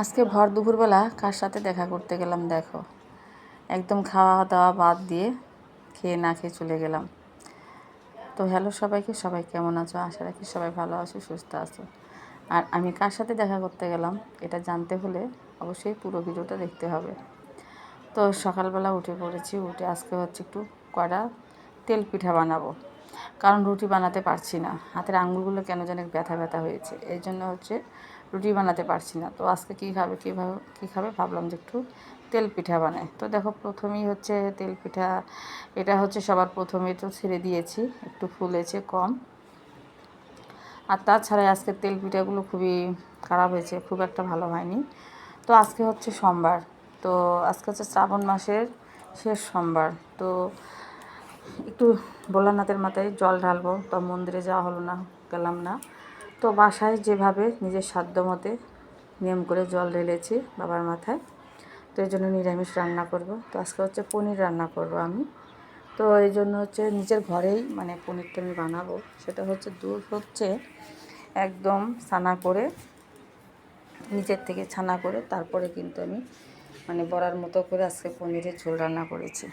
আজকে ভর দুপুরবেলা কার সাথে দেখা করতে গেলাম দেখো। একদম খাওয়া দাওয়া বাদ দিয়ে খেয়ে না খেয়ে চলে গেলাম। তো হ্যালো সবাইকে, সবাই কেমন আছো? আশা রাখি সবাই ভালো আছো, সুস্থ আছো। আর আমি কার সাথে দেখা করতে গেলাম এটা জানতে হলে অবশ্যই পুরো ভিডিওটা দেখতে হবে। তো সকালবেলা উঠে পড়েছি, উঠে আজকে হচ্ছে একটু কড়া তেল পিঠা বানাবো। কারণ রুটি বানাতে পারছি না, হাতের আঙুলগুলো কেন যেন ব্যথা ব্যথা হয়েছে। এই জন্য হচ্ছে রুটি বানাতে পারছি না। তো আজকে কী খাবে কীভাবে কী খাবে? ভাবলাম যে একটু তেল পিঠা বানায় তো দেখো, প্রথমেই হচ্ছে তেল পিঠা, এটা হচ্ছে সবার প্রথমে তো ছেড়ে দিয়েছি, একটু ফুলেছে কম। আর তাছাড়া আজকে তেল পিঠাগুলো খুবই খারাপ হয়েছে, খুব একটা ভালো হয়নি। তো আজকে হচ্ছে সোমবার, তো আজকে হচ্ছে শ্রাবণ মাসের শেষ সোমবার। তো একটু ভোলানাথের মাথায় জল ঢালবো, তো মন্দিরে যাওয়া হলো না, গেলাম না। তো বাসায় যেভাবে নিজের সাধ্য মতে নিয়ম করে জল ঢেলেছি বাবার মাথায়, তো এই জন্য নিরামিষ রান্না করব। তো আজকে হচ্ছে পনির রান্না করব আমি। তো এই জন্য হচ্ছে নিজের ঘরেই মানে পনিরটা আমি বানাবো। সেটা হচ্ছে দুধ হচ্ছে একদম ছানা করে নিজের থেকে ছানা করে, তারপরে কিন্তু আমি মানে বড়ার মতো করে আজকে পনিরের ঝোল রান্না করেছি।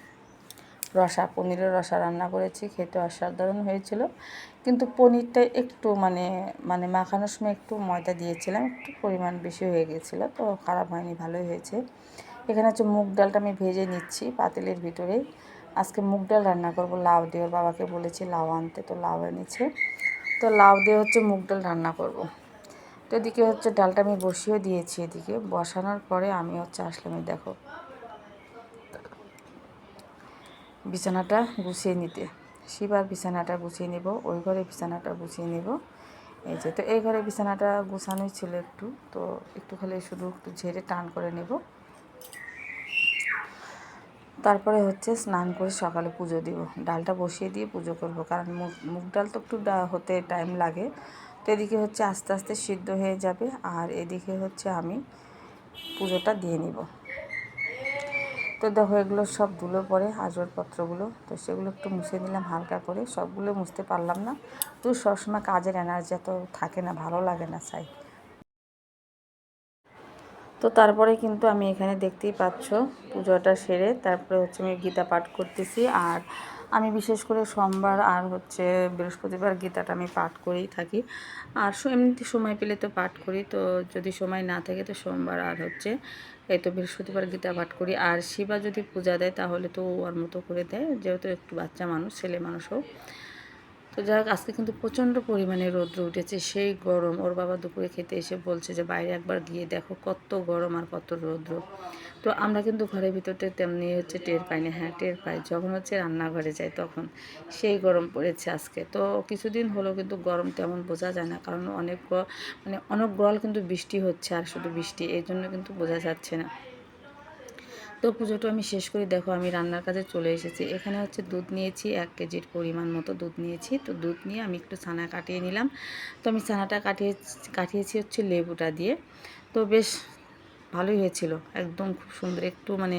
রসা, পনিরের রসা রান্না করেছি, খেতে অসাধারণ হয়েছিল। কিন্তু পনিরটা একটু মানে মানে মাখানোর সময় একটু ময়দা দিয়েছিলাম, একটু পরিমাণ বেশি হয়ে গেছিল, তো খারাপ হয়নি, ভালোই হয়েছে। এখানে হচ্ছে মুগ ডালটা আমি ভেজে নিচ্ছি পাতিলের ভিতরেই আজকে মুগ ডাল রান্না করব লাউ দিয়ে, ওর বাবাকে বলেছি লাউ আনতে, তো লাউ এনেছে। তো লাউ দিয়ে হচ্ছে মুগ ডাল রান্না করব। তো এদিকে হচ্ছে ডালটা আমি বসিয়ে দিয়েছি এদিকে। বসানোর পরে আমি হচ্ছে আসলাম দেখো, বিছানাটা গুছিয়ে নিতে। শিবার বিছানাটা গুছিয়ে নেব, ওই ঘরে বিছানাটা গুছিয়ে নেব। এই যে, তো এই ঘরে বিছানাটা গুছানোই ছিল একটু, তো একটু খালি শুধু একটু ঝেড়ে টান করে নেব। তারপরে হচ্ছে স্নান করে সকালে পুজো দিব। ডালটা বসিয়ে দিয়ে পুজো করব, কারণ মুগ মুগ ডাল তো একটু হতে টাইম লাগে। তো এদিকে হচ্ছে আস্তে আস্তে সিদ্ধ হয়ে যাবে, আর এদিকে হচ্ছে আমি পুজোটা দিয়ে নিব। তো দেখো, এগুলো সব ধুলো পরে আসবাবপত্রগুলো। তো সেগুলো একটু মুছে নিলাম হালকা করে। সবগুলো মুছতে পারলাম না। তো সবসময় কাজের এনার্জি এত থাকে না, ভালো লাগে না চাই তো তারপরে কিন্তু আমি এখানে দেখতেই পাচ্ছ, পুজোটা সেরে তারপরে হচ্ছে আমি গীতা পাঠ করতেছি। আর আমি বিশেষ করে সোমবার আর হচ্ছে বৃহস্পতিবার গীতাটা আমি পাঠ করেই থাকি। আর এমনিতে সময় পেলে তো পাঠ করি, তো যদি সময় না থাকে তো সোমবার আর হচ্ছে এই তো বৃহস্পতিবার গীতা পাঠ করি। আর শিবা যদি পূজা দেয় তাহলে তো ওর মতো করে দেয়, যেহেতু একটু বাচ্চা মানুষ, ছেলে মানুষও তো যাই হোক, আজকে কিন্তু প্রচণ্ড পরিমাণে রৌদ্র উঠেছে, সেই গরম। ওর বাবা দুপুরে খেতে এসে বলছে যে, বাইরে একবার গিয়ে দেখো কত গরম আর কত রৌদ্র। তো আমরা কিন্তু ঘরের ভিতরতে তেমনি হচ্ছে টের পাই না। হ্যাঁ টের পাই। যখন হচ্ছে রান্নাঘরে যাই তখন সেই গরম পড়েছে আজকে। তো কিছুদিন হলো কিন্তু গরম তেমন বোঝা যায় না, কারণ অনেক মানে অনেক গরল কিন্তু বৃষ্টি হচ্ছে আর শুধু বৃষ্টি, এই জন্য কিন্তু বোঝা যাচ্ছে না। তো পুজোটা আমি শেষ করি। দেখো, আমি রান্নার কাজে চলে এসেছি। এখানে হচ্ছে দুধ নিয়েছি, এক কেজির পরিমাণ মতো দুধ নিয়েছি। তো দুধ নিয়ে আমি একটু ছানা কাটিয়ে নিলাম। তো আমি ছানাটা কাটিয়ে, কাটিয়েছি হচ্ছে লেবুটা দিয়ে। তো বেশ ভালোই হয়েছিল। একদম খুব সুন্দর, একটু মানে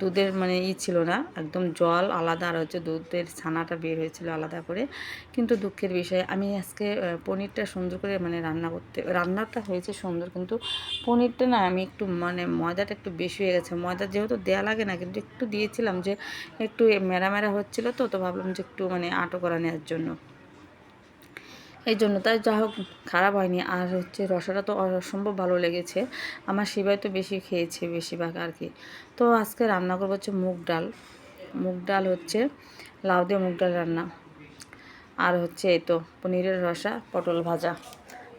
দুধের মানে ই ছিল না, একদম জল আলাদা, আর হচ্ছে দুধের ছানাটা বের হয়েছিল আলাদা করে। কিন্তু দুঃখের বিষয়, আমি আজকে পনিরটা সুন্দর করে মানে রান্না করতে, রান্নাটা হয়েছে সুন্দর, কিন্তু পনিরটা না আমি একটু মানে ময়দাটা একটু বেশি হয়ে গেছে। ময়দা যেহেতু দেওয়া লাগে না, কিন্তু একটু দিয়েছিলাম যে একটু মেরা মেরা হচ্ছিল তো তো ভাবলাম যে একটু মানে আটো করা নেওয়ার জন্য। এই জন্য তাই যা হোক খারাপ হয়নি। আর হচ্ছে রসাটা তো অসম্ভব ভালো লেগেছে। আমার শিবাই তো বেশি খেয়েছে বেশিরভাগ আর কি। তো আজকে রান্না করব হচ্ছে মুগ ডাল। মুগ ডাল হচ্ছে লাউ দিয়ে মুগ ডাল রান্না। আর হচ্ছে এই তো পনিরের রসা, পটল ভাজা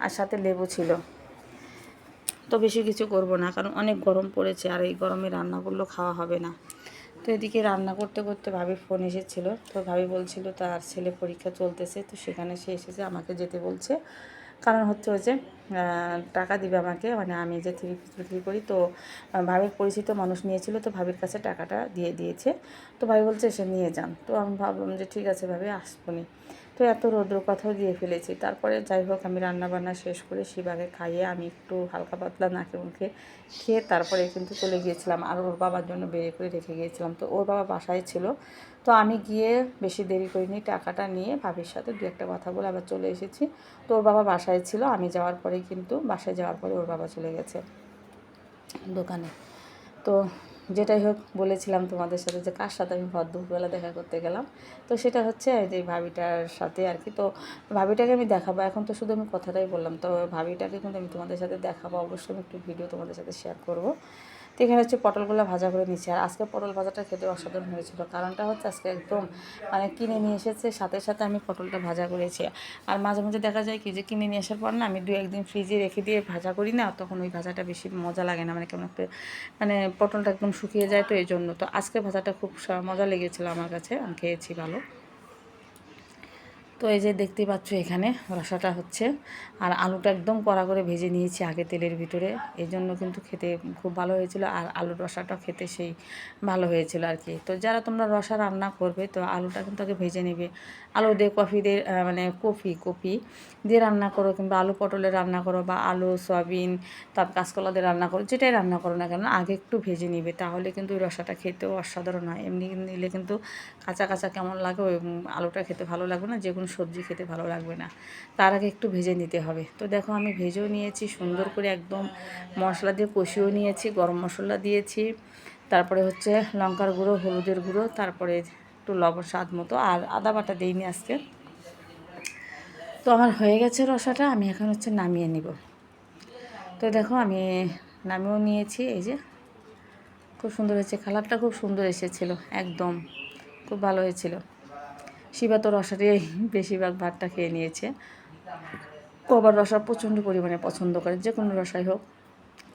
আর সাথে লেবু ছিল। তো বেশি কিছু করব না, কারণ অনেক গরম পড়েছে আর এই গরমে রান্না করলেও খাওয়া হবে না। তো এদিকে রান্না করতে করতে ভাবি ফোন এসেছিল। তো ভাবি বলছিল, তার ছেলে পরীক্ষা চলতেছে, তো সেখানে সে এসেছে, আমাকে যেতে বলছে। কারণ হচ্ছে ওই যে টাকা দিবে আমাকে মানে আমি যে থ্রি বিক্রি করি। তো ভাবির পরিচিত মানুষ নিয়েছিল, তো ভাবির কাছে টাকাটা দিয়ে দিয়েছে। তো ভাবি বলছে এসে নিয়ে যান। তো আমি ভাবলাম যে, ঠিক আছে ভাবি, আসব নি। তো এত রৌদ্র কথাও দিয়ে ফেলেছি। তারপরে যাই হোক, আমি রান্নাবান্না শেষ করে শিবাকে খাইয়ে আমি একটু হালকা পাতলা নাকে মুখে খেয়ে তারপরে কিন্তু চলে গিয়েছিলাম। আর ওর বাবার জন্য বেরিয়ে করে রেখে গিয়েছিলাম। তো ওর বাবা বাসায় ছিল। তো আমি গিয়ে বেশি দেরি করিনি, টাকাটা নিয়ে ভাবির সাথে দু একটা কথা বলে আবার চলে এসেছি। তো ওর বাবা বাসায় ছিল। আমি যাওয়ার পরেই কিন্তু বাসায় যাওয়ার পরে ওর বাবা চলে গেছে দোকানে। তো যেটাই হোক বলেছিলাম তোমাদের সাথে যে কার সাথে আমি ভর দুপুরবেলা দেখা করতে গেলাম। তো সেটা হচ্ছে যে ভাবিটার সাথে আর কি। তো ভাবিটাকে আমি দেখাবো। এখন তো শুধু আমি কথাটাই বললাম। তো ভাবিটাকে কিন্তু আমি তোমাদের সাথে দেখাবো। অবশ্যই আমি একটু ভিডিও তোমাদের সাথে শেয়ার করব। তো এখানে হচ্ছে পটলগুলো ভাজা করে নিচ্ছি আর আজকে পটল ভাজাটা খেতে অসাধারণ হয়েছিল। কারণটা হচ্ছে আজকে একদম মানে কিনে নিয়ে এসেছে, সাথে সাথে আমি পটলটা ভাজা করেছি। আর মাঝে মাঝে দেখা যায় কি যে কিনে নিয়ে আসার পর না আমি দু একদিন ফ্রিজে রেখে দিয়ে ভাজা করি না, তখন ওই ভাজাটা বেশি মজা লাগে না। মানে কেমন মানে পটলটা একদম শুকিয়ে যায় তো এই জন্য তো আজকে ভাজাটা খুব মজা লেগেছিলো আমার কাছে, আমি খেয়েছি ভালো। তো এই যে দেখতেই পাচ্ছ এখানে রসাটা হচ্ছে। আর আলুটা একদম কড়া করে ভেজে নিয়েছি আগে তেলের ভিতরে। এই জন্য কিন্তু খেতে খুব ভালো হয়েছিল আর আলুর রসাটা খেতে সেই ভালো হয়েছিল আর কি। তো যারা তোমরা রসা রান্না করবে, তো আলুটা কিন্তু আগে ভেজে নেবে। আলু দিয়ে কফি দিয়ে মানে কফি, কপি দিয়ে রান্না করো কিংবা আলু পটলের রান্না করো বা আলু, সয়াবিন তারপর কাঁচকলা দিয়ে রান্না করো, যেটাই রান্না করো না কেন, আগে একটু ভেজে নিবে। তাহলে কিন্তু ওই রসাটা খেতেও অসাধারণ হয়। এমনি নিলে কিন্তু কাঁচা কাঁচা কেমন লাগে, ওই আলুটা খেতে ভালো লাগবে না। যে কোনো সবজি খেতে ভালো লাগবে না। তার আগে একটু ভেজে নিতে হবে। তো দেখো আমি ভেজেও নিয়েছি, সুন্দর করে একদম মশলা দিয়ে কষিয়েও নিয়েছি, গরম মশলা দিয়েছি। তারপরে হচ্ছে লঙ্কার গুঁড়ো, হলুদের গুঁড়ো, তারপরে একটু লবণ স্বাদ মতো, আর আদা বাটা দিইনি আজকে। তো আমার হয়ে গেছে রসাটা, আমি এখন হচ্ছে নামিয়ে নিব। তো দেখো আমি নামিয়েও নিয়েছি, এই যে খুব সুন্দর হয়েছে, কালারটা খুব সুন্দর এসেছিল, একদম খুব ভালো হয়েছিল। শিবা তো রসাটি বেশিরভাগ ভাতটা খেয়ে নিয়েছে। ও আবার রসা প্রচণ্ড পরিমাণে পছন্দ করে, যে কোনো রসাই হোক,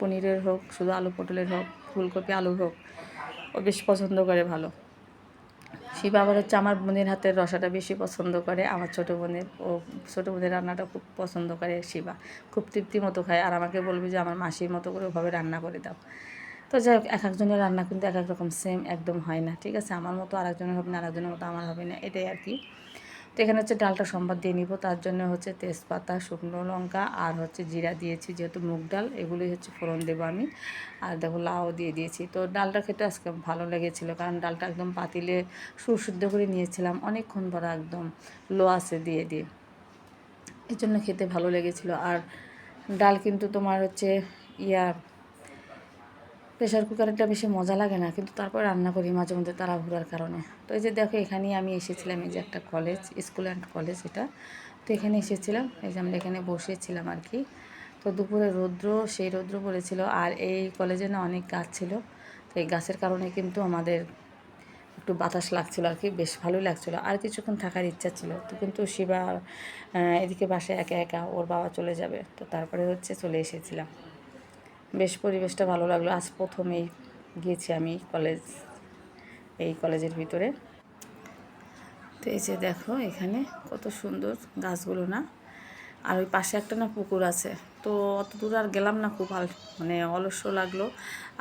পনিরের হোক, শুধু আলু পটলের হোক, ফুলকপি, আলুর হোক, ও বেশ পছন্দ করে ভালো। শিবা আবার হচ্ছে আমার বোনের হাতের রসাটা বেশি পছন্দ করে, আমার ছোটো বোনের, ও ছোটো বোনের রান্নাটা খুব পছন্দ করে শিবা। খুব তৃপ্তি মতো খায়, আর আমাকে বলবে যে, আমার মাসির মতো করে ওভাবে রান্না করে দাও। তো যাই হোক এক একজনের রান্না কিন্তু এক এক রকম সেম একদম হয় না, ঠিক আছে? আমার মতো আরেকজনের হবে না, আরেকজনের মতো আমার হবে না, এটাই আর কি। তো এখানে হচ্ছে ডালটা সম্বাদ দিয়ে নিব, তার জন্য হচ্ছে তেজপাতা, শুকনো লঙ্কা আর হচ্ছে জিরা দিয়েছি, যেহেতু মুগ ডাল, এগুলোই হচ্ছে ফোড়ন দেবো আমি। আর দেখো লাউ দিয়ে দিয়েছি। তো ডালটা খেতে আজকে ভালো লেগেছিলো, কারণ ডালটা একদম পাতিলে সুশুদ্ধ করে নিয়েছিলাম, অনেকক্ষণ ধরে একদম লো আসে দিয়ে দিয়ে। এই জন্য খেতে ভালো লেগেছিলো। আর ডাল কিন্তু তোমার হচ্ছে ইয়া প্রেশার কুকারটা বেশি মজা লাগে না, কিন্তু তারপর রান্না করি মাঝে মধ্যে তাড়াহুড়ার কারণে। তো এই যে দেখো, এখানেই আমি এসেছিলাম, এই যে একটা কলেজ স্কুল অ্যান্ড কলেজ এটা। তো এখানে এসেছিলাম, এই যে আমরা এখানে বসেছিলাম আর কি। তো দুপুরে রৌদ্র, সেই রৌদ্র পড়েছিল, আর এই কলেজে না অনেক গাছ ছিল। তো এই গাছের কারণে কিন্তু আমাদের একটু বাতাস লাগছিল আর কি, বেশ ভালোই লাগছিল। আর কিছুক্ষণ থাকার ইচ্ছা ছিল, তো কিন্তু শিবা এদিকে বাসায় একা একা, ওর বাবা চলে যাবে। তো তারপরে হচ্ছে চলে এসেছিলাম। বেশ পরিবেশটা ভালো লাগল। আজ প্রথমেই গিয়েছি আমি কলেজ, এই কলেজের ভিতরে। তো এই যে দেখো এখানে কত সুন্দর গাছগুলো না। আর ওই পাশে একটা না পুকুর আছে। তো অত দূর আর গেলাম না খুব আল মানে অলস্য লাগল।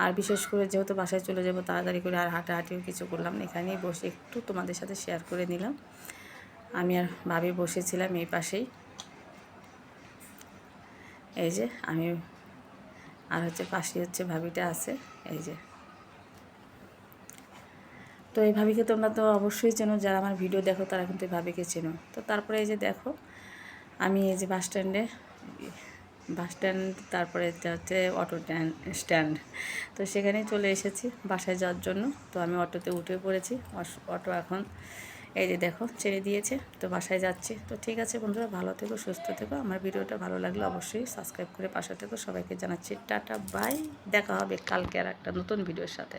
আর বিশেষ করে যেহেতু বাসায় চলে যাব তাড়াতাড়ি করে আর হাঁটাহাঁটিও কিছু করলাম না। এখানেই বসে একটু তোমাদের সাথে শেয়ার করে নিলাম। আমি আর ভাবি বসেছিলাম এই পাশেই। এই যে আমি আর হচ্ছে পাশে হচ্ছে ভাবিটা আছে, এই যে। তো এই ভাবিকে তোমরা তো অবশ্যই চেনো, যারা আমার ভিডিও দেখো তারা কিন্তু এই ভাবিকে চেনো। তো তারপরে এই যে দেখো, আমি এই যে বাস স্ট্যান্ডে, বাস স্ট্যান্ড, তারপরে হচ্ছে অটো স্ট্যান্ড তো সেখানেই চলে এসেছি বাসায় যাওয়ার জন্য। তো আমি অটোতে উঠে পড়েছি অটো এখন এই যে দেখো, ছেড়ে দিয়েছে, তো বাসায় যাচ্ছে। তো ঠিক আছে বন্ধুরা, ভালো থেকো, সুস্থ থেকো। আমার ভিডিওটা ভালো লাগলে অবশ্যই সাবস্ক্রাইব করে পাশে থেকো। সবাইকে জানাচ্ছি টাটা বাই দেখা হবে কালকে আর একটা নতুন ভিডিওর সাথে।